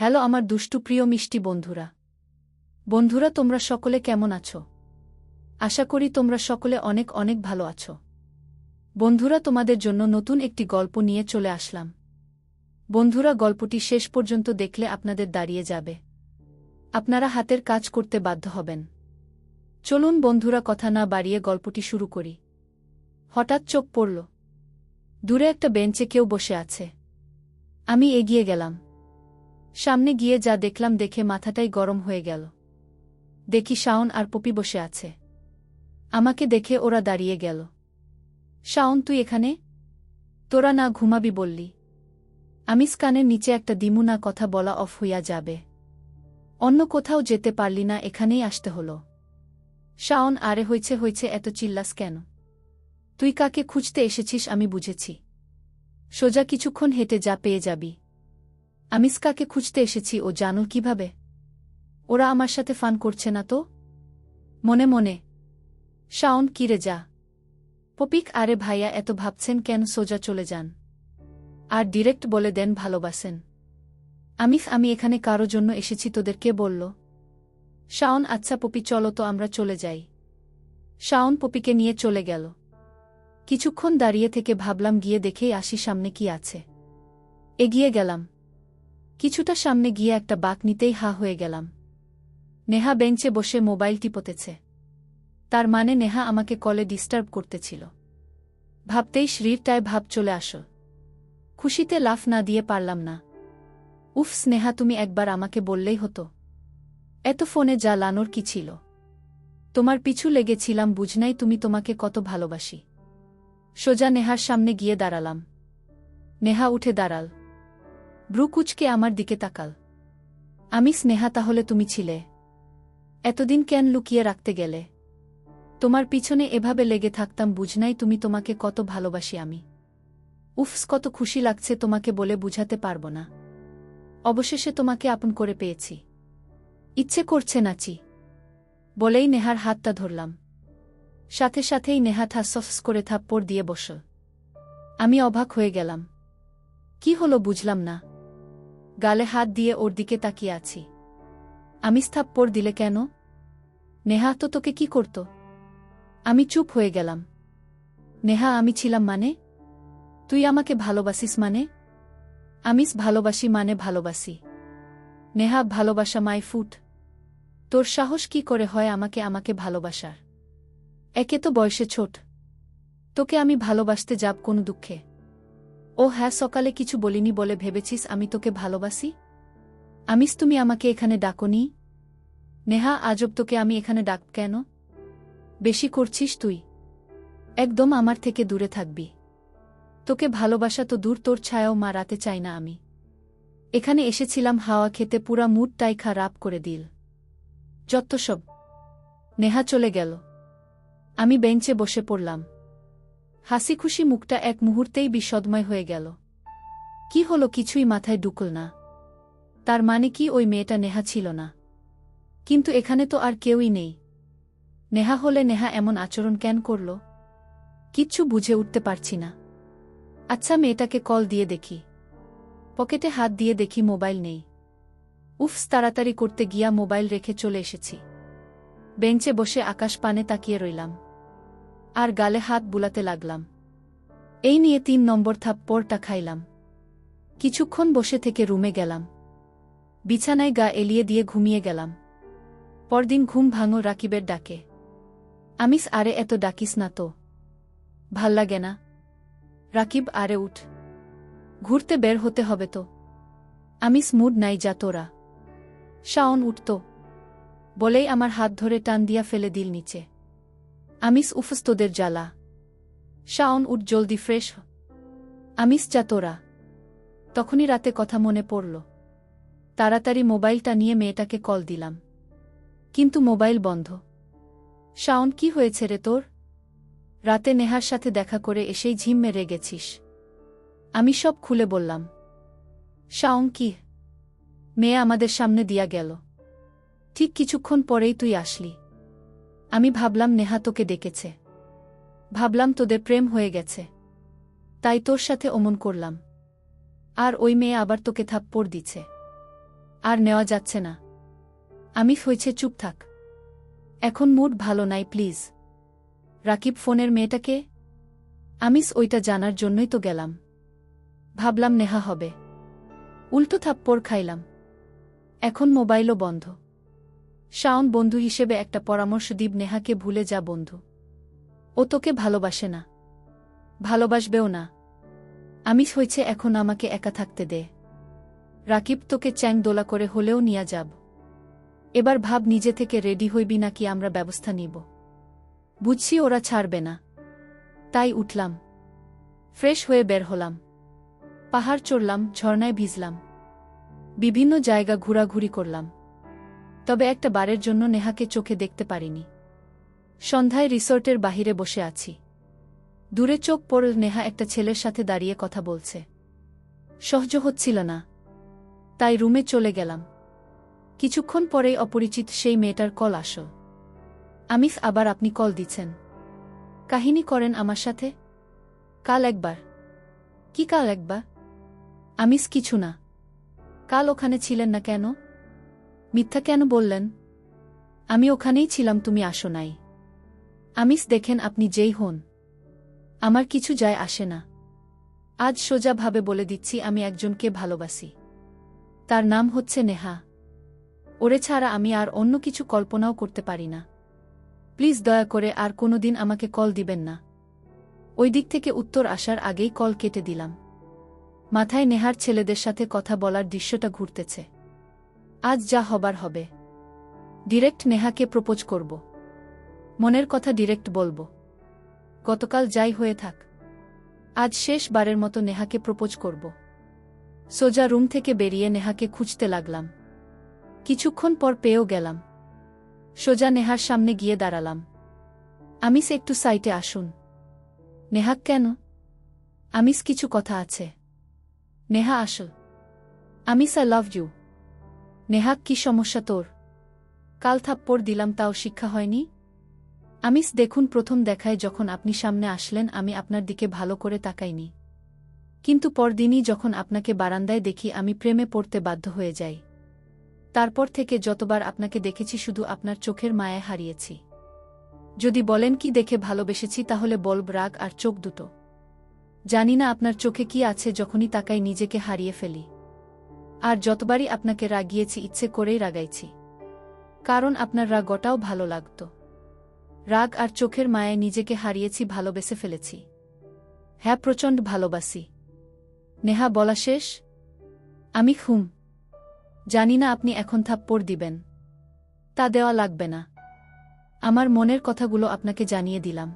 Hello আমার দুষ্টু প্রিয় মিষ্টি বন্ধুরা। বন্ধুরা, তোমরা সকলে কেমন আছো? আশা করি তোমরা সকলে অনেক অনেক ভালো আছো। বন্ধুরা, তোমাদের জন্য নতুন একটি গল্প নিয়ে চলে আসলাম। বন্ধুরা, গল্পটি শেষ পর্যন্ত দেখলে আপনাদের দাঁড়িয়ে যাবে। আপনারা হাতের কাজ করতে বাধ্য হবেন। চলুন বন্ধুরা, কথা না বাড়িয়ে গল্পটি শুরু করি। হঠাৎ চোখ পড়ল। দূরে একটা বেঞ্চে কেউ বসে আছে। আমি এগিয়ে গেলাম। সামনে গিয়ে যা দেখলাম দেখে মাথাটাই গরম হয়ে গেল। দেখি শাওন আর পপি বসে আছে। আমাকে দেখে ওরা দাঁড়িয়ে গেল। শাওন, তুই এখানে? তোরা না ঘুমাবি বললি। আমি স্কানের নিচে একটা দিমু না কথা বলা অফ হইয়া যাবে। অন্য কোথাও যেতে পারলি না, এখানেই আসতে হল। শাওন, আরে হয়েছে হয়েছে এত চিল্লাস কেন? তুই কাকে খুঁজতে এসেছিস আমি বুঝেছি। সোজা কিছুক্ষণ হেঁটে যা পেয়ে যাবি। আমিসকাকে খুঁজতে এসেছি, ও জানুর কীভাবে? ওরা আমার সাথে ফান করছে না তো? মনে মনে। শাওন, কিরে যা। পপিক, আরে ভাইয়া, এত ভাবছেন কেন সোজা চলে যান? আর ডিরেক্ট বলে দেন ভালোবাসেন। আমিফ, আমি এখানে কারও জন্য এসেছি, তোদের কে বলল? শাওন আচ্ছা পপি, চলো তো আমরা চলে যাই। শাওন পপিকে নিয়ে চলে গেল। কিছুক্ষণ দাঁড়িয়ে থেকে ভাবলাম, গিয়ে দেখেই আসি সামনে কি আছে। এগিয়ে গেলাম। কিছুটা সামনে গিয়ে একটা বাক নিতেই হা হয়ে গেলাম। নেহা বেঞ্চে বসে মোবাইল টিপতেছে। তার মানে নেহা আমাকে কলে ডিস্টার্ব করতেছিল। ভাবতেই শরীরটায় ভাব চলে আস খুশিতে লাফ না দিয়ে পারলাম না। উফ, স্নেহা, তুমি একবার আমাকে বললেই হতো। এত ফোনে যা লানোর কি ছিল? তোমার পিছু লেগেছিলাম বুঝনাই তুমি তোমাকে কত ভালোবাসি। সোজা নেহার সামনে গিয়ে দাঁড়ালাম। নেহা উঠে দাঁড়াল। ব্রুকুচকে আমার দিকে তাকাল। আমি স্নেহা, তাহলে তুমি ছিলে। এতদিন কেন লুকিয়ে রাখতে গেলে? তোমার পিছনে এভাবে লেগে থাকতাম বুঝনাই তুমি তোমাকে কত ভালোবাসি আমি। উফস, কত খুশি লাগছে তোমাকে বলে বুঝাতে পারব না। অবশেষে তোমাকে আপন করে পেয়েছি। ইচ্ছে করছে নাচি বলেই নেহার হাতটা ধরলাম। সাথে সাথেই নেহা থাসফস করে থাপ্পড় দিয়ে বসল। আমি অবাক হয়ে গেলাম। কি হলো বুঝলাম না। গালে হাত দিয়ে ওর দিকে তাকিয়ে আছি। আমি থাপ্পড় দিলে কেন? নেহা তো তোকে কি করত? আমি চুপ হয়ে গেলাম। নেহা, আমি ছিলাম মানে? তুই আমাকে ভালোবাসিস মানে? আমিস ভালোবাসি মানে ভালোবাসি। নেহা, ভালোবাসা মাই ফুট। তোর সাহস কি করে হয় আমাকে আমাকে ভালোবাসার? একে তো বয়সে ছোট। তোকে আমি ভালোবাসতে যাব কোনো দুঃখে। ও হ্যাঁ সকালে কিছু বলিনি বলে ভেবেছিস আমি তোকে ভালোবাসি? আমিস তুমি আমাকে এখানে ডাকনি? নেহা, আজব তোকে আমি এখানে ডাক কেন? বেশি করছিস তুই। একদম আমার থেকে দূরে থাকবি। তোকে ভালোবাসা তো দূর, তোর ছায়াও মারাতে চাই না আমি। এখানে এসেছিলাম, হাওয়া খেতে পুরা মুডটাই খারাপ করে দিল। যত সব। নেহা চলে গেল। আমি বেঞ্চে বসে পড়লাম। হাসি খুশি মুখটা এক মুহূর্তেই বিষদময় হয়ে গেল। কি হলো কিছুই মাথায় ঢুকল না। তার মানে কি ওই মেয়েটা নেহা ছিল না। কিন্তু এখানে তো আর কেউই নেই। নেহা হলে নেহা এমন আচরণ কেন করল? কিচ্ছু বুঝে উঠতে পারছি না। আচ্ছা মেয়েটাকে কল দিয়ে দেখি। পকেটে হাত দিয়ে দেখি মোবাইল নেই। উফস তাড়াতাড়ি করতে গিয়া মোবাইল রেখে চলে এসেছি। বেঞ্চে বসে আকাশ পানে তাকিয়ে রইলাম। আর গালে হাত বুলাতে লাগলাম। এই নিয়ে তিন নম্বর থাপ্পড়টা খাইলাম। কিছুক্ষণ বসে থেকে রুমে গেলাম। বিছানায় গা এলিয়ে দিয়ে ঘুমিয়ে গেলাম। পরদিন ঘুম ভাঙো রাকিবের ডাকে। আমিস, আরে এত ডাকিস না তো। ভালো লাগে না। রাকিব, আরে উঠ। ঘুরতে বের হতে হবে তো। আমিস, মুড নাই যা তোরা। শাওন উঠত বলেই আমার হাত ধরে টান দিয়া ফেলে দিল নিচে। আমিস উফস তোদের জ্বালা। শাওন উঠ জলদি ফ্রেশ আমিস যা তোরা। তখনই রাতে কথা মনে পড়ল। তাড়াতাড়ি মোবাইলটা নিয়ে মেয়েটাকে কল দিলাম। কিন্তু মোবাইল বন্ধ। শাওন, কি হয়েছে রে তোর? রাতে নেহার সাথে দেখা করে এসেই ঝিম মেরে গেছিস। আমি সব খুলে বললাম। শাওন, কি? মেয়ে আমাদের সামনে দিয়া গেল। ঠিক কিছুক্ষণ পরেই তুই আসলি। আমি ভাবলাম নেহা তোকে ডেকেছে। ভাবলাম তোদের প্রেম হয়ে গেছে। তাই তোর সাথে অমন করলাম। আর ওই মেয়ে আবার তোকে থাপ্পড় দিছে। আর নেওয়া যাচ্ছে না। আমি হয়েছে চুপ থাক। এখন মুড ভালো নাই, প্লিজ। রাকিব ফোনের মেয়েটাকে? আমিস ওইটা জানার জন্যই তো গেলাম। ভাবলাম নেহা হবে। উল্টো থাপ্পড় খাইলাম। এখন মোবাইলও বন্ধ। শাওন বন্ধু হিসেবে একটা পরামর্শ দিব নেহাকে ভুলে যা বন্ধু। ও তোকে ভালোবাসে না। ভালোবাসবেও না। আমিস হয়েছে, এখন আমাকে একা থাকতে দে। রাকিব তোকে চ্যাং দোলা করে হলেও নিয়া যাব। এবার ভাব নিজে থেকে রেডি হইবি নাকি আমরা ব্যবস্থা নিব। বুঝছি ওরা ছাড়বে না। তাই উঠলাম। ফ্রেশ হয়ে বের হলাম। পাহাড় চড়লাম, ঝর্ণায় ভিজলাম। বিভিন্ন জায়গা ঘোরাঘুরি করলাম। তবে একটা বারের জন্য নেহাকে চোখে দেখতে পারিনি। সন্ধ্যায় রিসোর্টের বাহিরে বসে আছি। দূরে চোখ পড়ল নেহা একটা ছেলের সাথে দাঁড়িয়ে কথা বলছে। সহ্য হচ্ছিল না। তাই রুমে চলে গেলাম। কিছুক্ষণ পরেই অপরিচিত সেই মেয়েটার কল আসল। আমিফ, আবার আপনি কল দিচ্ছেন। কাহিনী করেন আমার সাথে? কাল একবার। কি কাল একবার? আমিস কিছু না। কাল ওখানে ছিলেন না কেন? মিথ্যা কেন বললেন? আমি ওখানেই ছিলাম, তুমি আসো নাই। আমিস দেখেন আপনি যেই হন। আমার কিছু যায় আসে না। আজ সোজাভাবে বলে দিচ্ছি, আমি একজনকে ভালোবাসি। তার নাম হচ্ছে নেহা। ওরে ছাড়া আমি আর অন্য কিছু কল্পনাও করতে পারি না। প্লিজ দয়া করে আর কোনোদিন আমাকে কল দিবেন না। ওই দিক থেকে উত্তর আসার আগেই কল কেটে দিলাম। মাথায় নেহার ছেলেদের সাথে কথা বলার দৃশ্যটা ঘুরতেছে। আজ যা হবার হবে। ডিরেক্ট নেহাকে প্রপোজ করব। মনের কথা ডিরেক্ট বলব। গতকাল যাই হয়ে থাক। আজ শেষবারের মতো নেহাকে প্রপোজ করব। সোজা রুম থেকে বেরিয়ে নেহাকে খুঁজতে লাগলাম। কিছুক্ষণ পর পেয়েও গেলাম। সোজা নেহার সামনে গিয়ে দাঁড়ালাম। আমিস একটু সাইটে আসুন। নেহাক কেন? আমিস কিছু কথা আছে। নেহা, আসল। আমিস আই লাভ ইউ। নেহাক কি সমস্যা তোর? কাল থাপ্পড় দিলাম তাও শিক্ষা হয়নি? আমিস দেখুন প্রথম দেখায় যখন আপনি সামনে আসলেন, আমি আপনার দিকে ভালো করে তাকাইনি। কিন্তু পরদিনই যখন আপনাকে বারান্দায় দেখি, আমি প্রেমে পড়তে বাধ্য হয়ে যাই। তারপর থেকে যতবার আপনাকে দেখেছি, শুধু আপনার চোখের মায়ায় হারিয়েছি। যদি বলেন কি দেখে ভালোবেসেছি, তাহলে বলব রাগ আর চোখ দুটো। জানি না আপনার চোখে কি আছে, যখনই তাকাই নিজেকে হারিয়ে ফেলি। আর যতবারই আপনাকে রাগিয়েছি, ইচ্ছে করেই রাগাইছি। কারণ আপনার রাগটাও ভালো লাগত। রাগ আর চোখের মায়ে নিজেকে হারিয়েছি, ভালোবেসে ফেলেছি। হ্যাঁ প্রচণ্ড ভালোবাসি। নেহা, বলা শেষ? আমি খুম। জানি না আপনি এখন থাপ্পড় দিবেন। তা দেওয়া লাগবে না। আমার মনের কথাগুলো আপনাকে জানিয়ে দিলাম।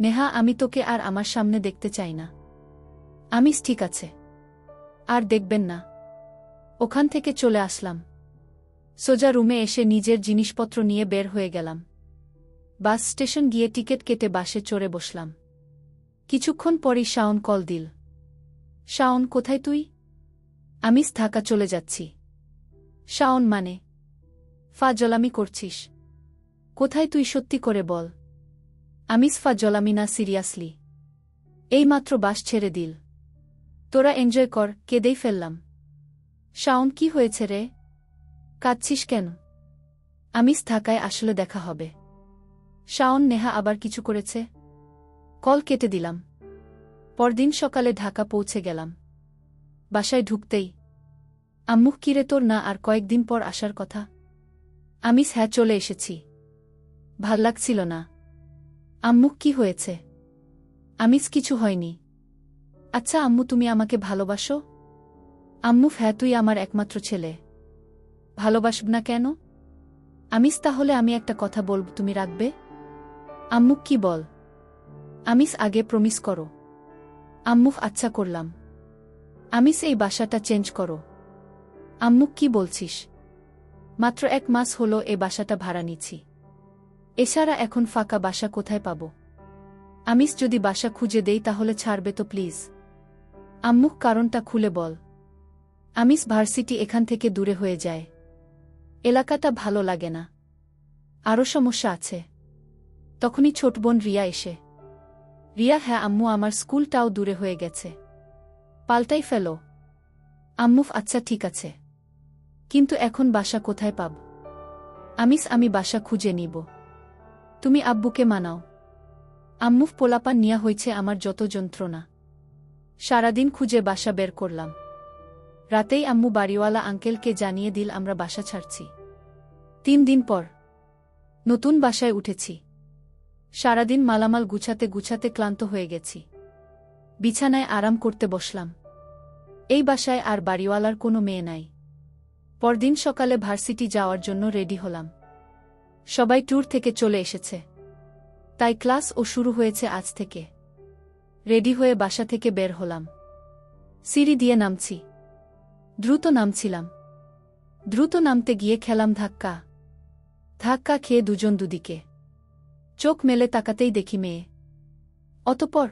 নেহা, আমি তোকে আর আমার সামনে দেখতে চাই না। আমিস ঠিক আছে। আর দেখবেন না। ওখান থেকে চলে আসলাম। সোজা রুমে এসে নিজের জিনিসপত্র নিয়ে বের হয়ে গেলাম। বাস স্টেশন গিয়ে টিকিট কেটে বাসে চড়ে বসলাম। কিছুক্ষণ পরই শাওন কল দিল। শাওন, কোথায় তুই? আমিস ঢাকা চলে যাচ্ছি। শাওন মানে ফা জলামি করছিস। কোথায় তুই সত্যি করে বল। আমিস ফা জলামি না সিরিয়াসলি। এইমাত্র বাস ছেড়ে দিল। তোরা এনজয় কর, কেঁদেই ফেললাম। শাওন, কি হয়েছে রে? কাঁদছিস কেন? আমিস ঢাকায় আসলে দেখা হবে। শাওন, নেহা আবার কিছু করেছে? কল কেটে দিলাম। পরদিন সকালে ঢাকা পৌঁছে গেলাম। বাসায় ঢুকতেই আম্মুখ কিরে তোর? না, আর কয়েকদিন পর আসার কথা। আমিস হ্যাঁ চলে এসেছি। ভালো লাগছিল না। আম্মুক কি হয়েছে? আমিস, কিছু হয়নি। আচ্ছা আম্মু, তুমি আমাকে ভালোবাসো? আম্মু হ্যাঁ তুই আমার একমাত্র ছেলে। ভালোবাসব না কেন? আমিস তাহলে আমি একটা কথা বলব, তুমি রাখবে? আম্মুক কি বল? আমিস আগে প্রমিস করো। আম্মুফ আচ্ছা করলাম। আমিস এই বাসাটা চেঞ্জ করো। আম্মুক কি বলছিস? মাত্র এক মাস হলো, এ বাসাটা ভাড়া নিচ্ছি। এছাড়া এখন ফাঁকা বাসা কোথায় পাব? আমিস যদি বাসা খুঁজে দেই, তাহলে ছাড়বে তো প্লিজ আম্মুক কারণটা খুলে বল। আমিস ভার্সিটি এখান থেকে দূরে হয়ে যায়। এলাকাটা ভালো লাগে না। আরও সমস্যা আছে। তখনই ছোট বোন রিয়া এসে, রিয়া হ্যাঁ আম্মু, আমার স্কুলটাও দূরে হয়ে গেছে। পাল্টাই ফেলো। আম্মুফ আচ্ছা ঠিক আছে। কিন্তু এখন বাসা কোথায় পাব? আমিস, আমি বাসা খুঁজে নিব। তুমি আব্বুকে মানাও। আম্মুফ পোলাপান নিয়া হয়েছে আমার যত যন্ত্রণা। সারাদিন খুঁজে বাসা বের করলাম। রাতেই আম্মু বাড়িওয়ালা আঙ্কেলকে জানিয়ে দিল, আমরা বাসা ছাড়ছি। তিন দিন পর। নতুন বাসায় উঠেছি। সারাদিন মালামাল গুছাতে গুছাতে ক্লান্ত হয়ে গেছি। বিছানায় আরাম করতে বসলাম। এই বাসায় আর বাড়িওয়ালার কোনো মেয়ে নাই। পরদিন সকালে ভার্সিটি যাওয়ার জন্য রেডি হলাম। সবাই ট্যুর থেকে চলে এসেছে। তাই ক্লাস ও শুরু হয়েছে আজ থেকে। রেডি হয়ে বাসা থেকে বের হলাম। সিঁড়ি দিয়ে নামছি। দ্রুত নামছিলাম। দ্রুত নামতে গিয়ে খেলাম ধাক্কা। ধাক্কা খেয়ে দুজন দুদিকে। চোখ মেলে তাকাতেই দেখি মেয়ে। অতপর